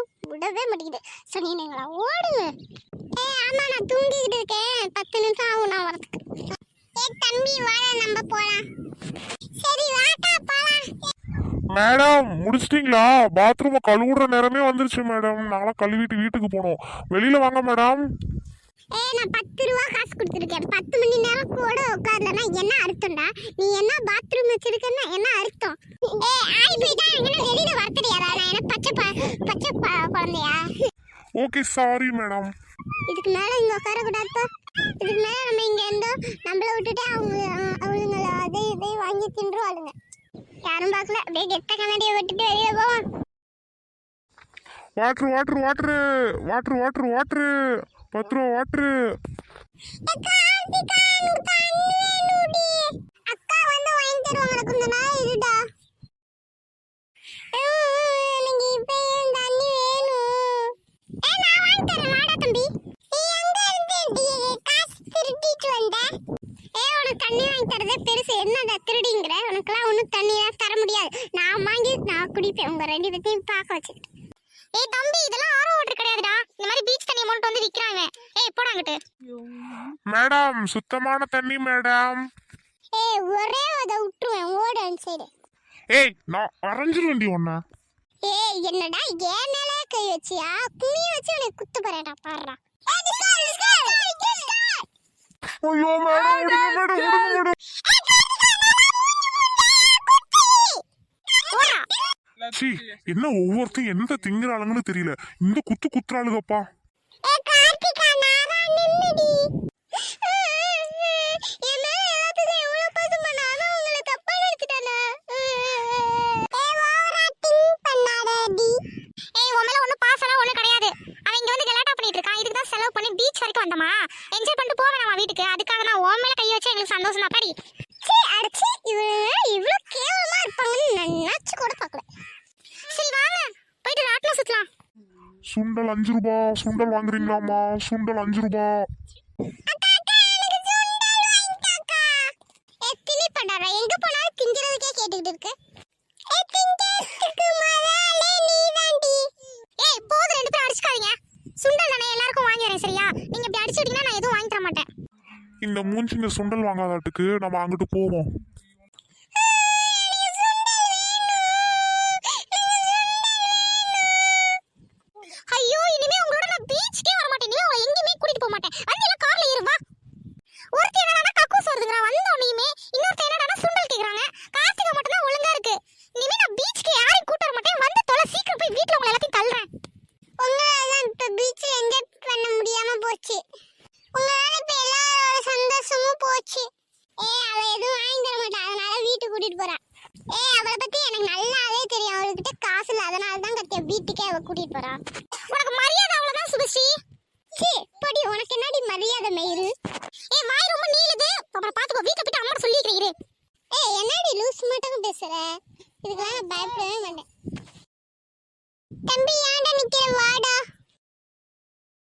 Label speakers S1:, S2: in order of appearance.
S1: வலிக்குது சொன்னீங்களா ஓடுங்க ஏ ஆமா நான் தூங்கிக்கிட்டு இருக்கேன். பத்து நிமிஷம் ஆகும் நான் வரதுக்கு ஏ தம்பி வாடா நம்ம போலாம். சரி வாடா போலாம்.
S2: மேடம் முடிச்சிட்டீங்களா? பாத்ரூம் கழுவுற நேரமே வந்துருச்சு மேடம். நாளா கழுவிட்டு வீட்டுக்கு போகணும் வெளியில வாங்க மேடம்.
S1: ஏ நான் பத்து ரூபா காசு கொடுத்துருக்கேன். பத்து மணி நேரம் கூட உட்காரலன்னா என்ன அர்த்தம்டா? நீ என்ன பாத்ரூம் வச்சிருக்கன்னா என்ன அர்த்தம்? ஏ ஆய் போயிட்டா எங்கன்னா வெளியில வர தெரியாதா நான் என்ன பச்சை ப- பச்சை குழந்தையா
S2: ஓகே சாரி மேடம்.
S1: இதுக்கு மேல இங்க உட்கார கூடாது இதுக்கு மேல நம்ம இங்க இருந்தோம் நம்மள விட்டுட்டு அவங்க அவளுங்கள அதை இதை வாங்கி தின்றுவாளுங்க. யாரும் பார்க்கல. அப்படியே கெட்ட கண்ணாடியை விட்டுட்டு வெளியில போவோம்.
S2: Water water water water water water பத்து ரூபா வாட்ரு
S1: அக்கா வந்து வாங்கி தருவாங்க கொஞ்ச நேரம் இருடா எனக்கு இப்ப ஏன் தண்ணி வேணும் ஏ நான் வாங்கி தரேன் வாடா தம்பி நீ எங்க இருந்து டி- காசு திருடிட்டு வந்த ஏ உனக்கு தண்ணி வாங்கி தரதே பெருசு என்னடா திருடிங்கிற உனக்கெல்லாம் ஒன்றும் தண்ணியெல்லாம் தர முடியாது. நான் வாங்கி நான் குடிப்பேன். உங்க ரெண்டு பேர்த்தையும் பார்க்க வச்சுக்கிட்டு. ஏய் தம்பி இதெல்லாம் ஆரோ வாட்டர் கிடையாதுடா. இந்த மாதிரி பீச் தண்ணியை மட்டும் வந்து விற்கிறாங்க ஏய் போடாங்கிட்டு
S2: மேடம் சுத்தமான தண்ணி மேடம்.
S1: ஏய் ஒரே அதை விட்டுருவேன். ஓடு அந்த சைடு
S2: ஏய் நான் அரைஞ்சிருவேண்டி ஒன்ன
S1: ஏய் என்னடா ஏன் மேல கை வச்சியா? குனி வச்சு உனக்கு குத்து போறேன்டா பாருடா.
S2: ஐயோ மேடம் மேடம் மேடம் சி என்ன ஒவ்வொருத்தையும் எந்த திங்குறாளுங்கன்னு தெரியல. இந்த குத்து குத்துறாளுகப்பா.
S1: என்ஜாய் பண்ணிட்டு போவேன் வீட்டுக்கு. அதுக்காக நான் ஓமையில கை வச்சு எங்களுக்கு சந்தோஷம் தான் படி அடிச்சு இவங்க இவ்வளோ கேவலமா இருப்பாங்கன்னு நான் நினைச்சு கூட பார்க்கல சரி வாங்க போயிட்டு ராட்டினம் சுத்தலாம்
S2: சுண்டல் அஞ்சு ரூபா சுண்டல் வாங்குறீங்களாமா சுண்டல் அஞ்சு ரூபா
S1: எங்க போனாலும் திங்கிறதுக்கே கேட்டுக்கிட்டு இருக்கு. ஏய், போதும், ரெண்டு பேரும் அடிச்சுக்காதீங்க. சுண்டல் தானே, எல்லாருக்கும் வாங்கி வரேன், சரியா? நீங்க இப்படி அடிச்சு விட்டீங்கன்னா நான் எதுவும் வாங்கி தர மாட்டேன்.
S2: இந்த மூஞ்சிங்க சுண்டல் வாங்காதாட்டுக்கு நம்ம அங்கிட்டு போவோம்
S1: மாசமும் போச்சு. ஏ அவ எதுவும் வாங்கி தர மாட்டா. அதனால வீட்டுக்கு கூட்டிட்டு போறா. ஏ அவளை பத்தி எனக்கு நல்லாவே தெரியும். அவளுக்கிட்ட காசு இல்ல. அதனால தான் கத்தியா வீட்டுக்கே அவ கூட்டிட்டு போறா. உனக்கு மரியாதை அவ்வளவுதான் சுபஸ்ரீ. சீ படி. உனக்கு என்னடி மரியாதை மயில்? ஏ வாய் ரொம்ப நீளுது. அப்புறம் பாத்துக்கோ. வீட்டை போய் அம்மா சொல்லிக்கிறீரு ஏ என்னடி லூஸ் மட்டும் பேசுற? இதுக்கெல்லாம் பயப்படவே மாட்டேன். தம்பி ஏன்டா நிக்கிற? வாடா.